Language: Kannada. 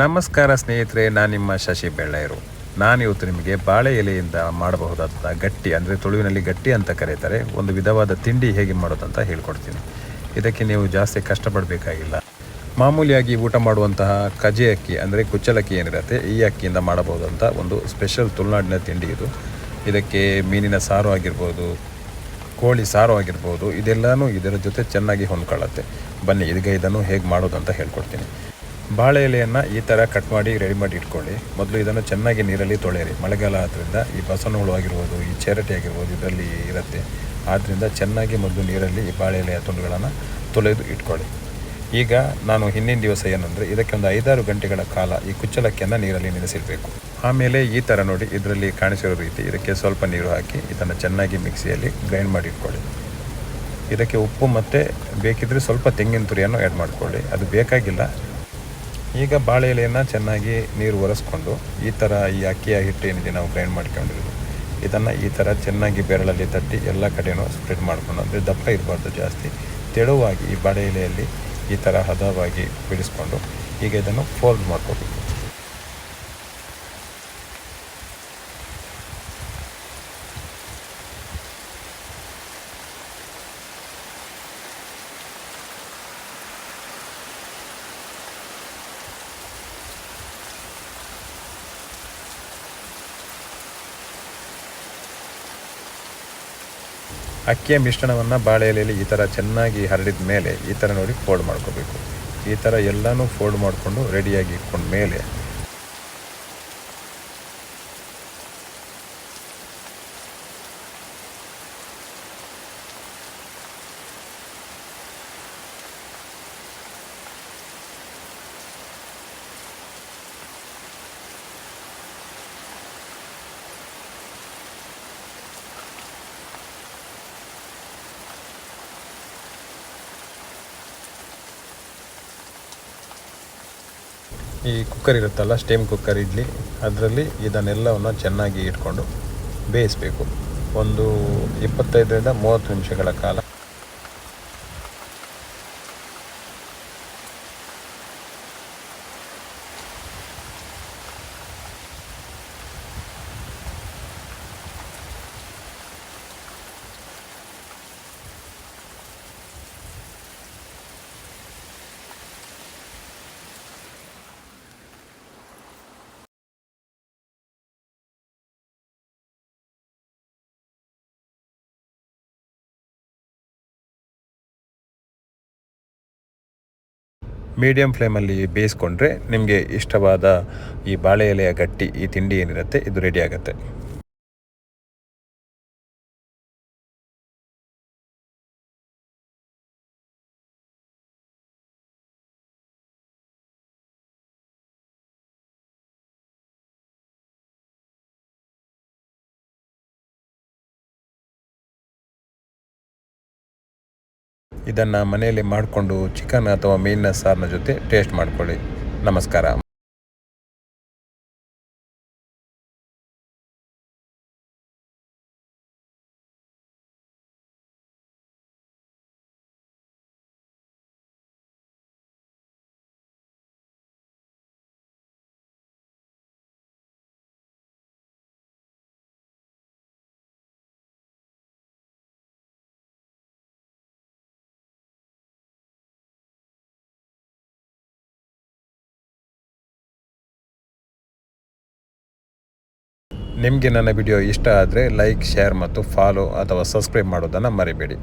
ನಮಸ್ಕಾರ ಸ್ನೇಹಿತರೆ, ನಾನು ನಿಮ್ಮ ಶಶಿ ಬೆಳ್ಳೈರು. ನಾನು ಇವತ್ತು ನಿಮಗೆ ಬಾಳೆ ಎಲೆಯಿಂದ ಮಾಡಬಹುದಾದ ಗಟ್ಟಿ, ಅಂದರೆ ತುಳುವಿನಲ್ಲಿ ಗಟ್ಟಿ ಅಂತ ಕರೀತಾರೆ, ಒಂದು ವಿಧವಾದ ತಿಂಡಿ ಹೇಗೆ ಮಾಡೋದಂತ ಹೇಳ್ಕೊಡ್ತೀನಿ. ಇದಕ್ಕೆ ನೀವು ಜಾಸ್ತಿ ಕಷ್ಟಪಡಬೇಕಾಗಿಲ್ಲ. ಮಾಮೂಲಿಯಾಗಿ ಊಟ ಮಾಡುವಂತಹ ಕಜೆ ಅಕ್ಕಿ, ಅಂದರೆ ಕುಚ್ಚಲಕ್ಕಿ ಏನಿರುತ್ತೆ, ಈ ಅಕ್ಕಿಯಿಂದ ಮಾಡಬಹುದಂಥ ಒಂದು ಸ್ಪೆಷಲ್ ತುಳುನಾಡಿನ ತಿಂಡಿ ಇದು. ಇದಕ್ಕೆ ಮೀನಿನ ಸಾರು ಆಗಿರ್ಬೋದು, ಕೋಳಿ ಸಾರು ಆಗಿರ್ಬೋದು, ಇದೆಲ್ಲನೂ ಇದರ ಜೊತೆ ಚೆನ್ನಾಗಿ ಹೊಂದ್ಕೊಳ್ಳುತ್ತೆ. ಬನ್ನಿ ಇದಕ್ಕೆ ಇದನ್ನು ಹೇಗೆ ಮಾಡೋದಂತ ಹೇಳ್ಕೊಡ್ತೀನಿ. ಬಾಳೆ ಎಲೆಯನ್ನು ಈ ಥರ ಕಟ್ ಮಾಡಿ ರೆಡಿ ಮಾಡಿ ಇಟ್ಕೊಳ್ಳಿ. ಮೊದಲು ಇದನ್ನು ಚೆನ್ನಾಗಿ ನೀರಲ್ಲಿ ತೊಳೆಯಿರಿ. ಮಳೆಗಾಲ ಆದ್ದರಿಂದ ಈ ಬಸವನ ಹುಳು ಆಗಿರ್ಬೋದು, ಈ ಚೇರಟೆ ಆಗಿರ್ಬೋದು, ಇದರಲ್ಲಿ ಇರುತ್ತೆ. ಆದ್ದರಿಂದ ಚೆನ್ನಾಗಿ ಮೊದಲು ನೀರಲ್ಲಿ ಈ ಬಾಳೆ ಎಲೆಯ ತುಂಡುಗಳನ್ನು ತೊಳೆದು ಇಟ್ಕೊಳ್ಳಿ. ಈಗ ನಾನು ಹಿಂದಿನ ದಿವಸ ಏನಂದರೆ, ಇದಕ್ಕೆ ಒಂದು ಐದಾರು ಗಂಟೆಗಳ ಕಾಲ ಈ ಕುಚ್ಚಲಕ್ಕಿಯನ್ನು ನೀರಲ್ಲಿ ನೆನೆಸಿರಬೇಕು ಆಮೇಲೆ ಈ ಥರ ನೋಡಿ ಇದರಲ್ಲಿ ಕಾಣಿಸಿರೋ ರೀತಿ ಇದಕ್ಕೆ ಸ್ವಲ್ಪ ನೀರು ಹಾಕಿ ಇದನ್ನು ಚೆನ್ನಾಗಿ ಮಿಕ್ಸಿಯಲ್ಲಿ ಗ್ರೈಂಡ್ ಮಾಡಿ ಇಟ್ಕೊಳ್ಳಿ. ಇದಕ್ಕೆ ಉಪ್ಪು ಮತ್ತು ಬೇಕಿದ್ದರೆ ಸ್ವಲ್ಪ ತೆಂಗಿನ ತುರಿಯನ್ನು ಆ್ಯಡ್ ಮಾಡಿಕೊಳ್ಳಿ. ಅದು ಬೇಕಾಗಿಲ್ಲ. ಈಗ ಬಾಳೆ ಎಲೆಯನ್ನು ಚೆನ್ನಾಗಿ ನೀರು ಒರೆಸ್ಕೊಂಡು ಈ ಥರ ಈ ಅಕ್ಕಿಯ ಹಿಟ್ಟು ನಾವು ಗ್ರೈಂಡ್ ಮಾಡ್ಕೊಂಡಿರೋದು. ಇದನ್ನು ಈ ಥರ ಚೆನ್ನಾಗಿ ಬೆರಳಲ್ಲಿ ತಟ್ಟಿ ಎಲ್ಲ ಕಡೆಯೂ ಸ್ಪ್ರೆಡ್ ಮಾಡ್ಕೊಂಡು, ಅಂದರೆ ದಪ್ಪ ಇರಬಾರ್ದು ಜಾಸ್ತಿ. ತೆಳುವಾಗಿ ಈ ಬಾಳೆ ಎಲೆಯಲ್ಲಿ ಈ ಥರ ಹದವಾಗಿ ಬಿಡಿಸ್ಕೊಂಡು ಈಗ ಇದನ್ನು ಫೋಲ್ಡ್ ಮಾಡ್ಕೋಬೇಕು. ಅಕ್ಕಿಯ ಮಿಶ್ರಣವನ್ನು ಬಾಳೆ ಎಲೆಯಲ್ಲಿ ಈ ಥರ ಚೆನ್ನಾಗಿ ಹರಡಿದ ಮೇಲೆ ಈ ಥರ ನೋಡಿ ಫೋಲ್ಡ್ ಮಾಡ್ಕೋಬೇಕು. ಈ ಥರ ಎಲ್ಲನೂ ಫೋಲ್ಡ್ ಮಾಡಿಕೊಂಡು ರೆಡಿಯಾಗಿ ಇಟ್ಕೊಂಡ ಮೇಲೆ ಈ ಕುಕ್ಕರ್ ಇರುತ್ತಲ್ಲ ಸ್ಟೀಮ್ ಕುಕ್ಕರ್ ಇಡ್ಲಿ, ಅದರಲ್ಲಿ ಇದನ್ನೆಲ್ಲವನ್ನು ಚೆನ್ನಾಗಿ ಇಟ್ಕೊಂಡು ಬೇಯಿಸಬೇಕು. ಒಂದು ಇಪ್ಪತ್ತೈದರಿಂದ ಮೂವತ್ತು ನಿಮಿಷಗಳ ಕಾಲ. ಮೀಡಿಯಂ ಫ್ಲೇಮಲ್ಲಿ ಬೇಯಿಸ್ಕೊಂಡ್ರೆ ನಿಮಗೆ ಇಷ್ಟವಾದ ಈ ಬಾಳೆ ಎಲೆಯ ಗಟ್ಟಿ, ಈ ತಿಂಡಿ ಏನಿರುತ್ತೆ, ಇದು ರೆಡಿ ಆಗುತ್ತೆ. ಇದನ್ನು ಮನೆಯಲ್ಲಿ ಮಾಡಿಕೊಂಡು ಚಿಕನ್ ಅಥವಾ ಮೀನಿನ ಸಾರಿನ ಜೊತೆ ಟೇಸ್ಟ್ ಮಾಡ್ಕೊಳ್ಳಿ. ನಮಸ್ಕಾರ. ನಿಮಗೆ ನನ್ನ ವಿಡಿಯೋ ಇಷ್ಟ ಆದರೆ ಲೈಕ್ ಶೇರ್ ಮತ್ತು ಫಾಲೋ ಅಥವಾ ಸಬ್ಸ್ಕ್ರೈಬ್ ಮಾಡೋದನ್ನು ಮರಿಬೇಡಿ.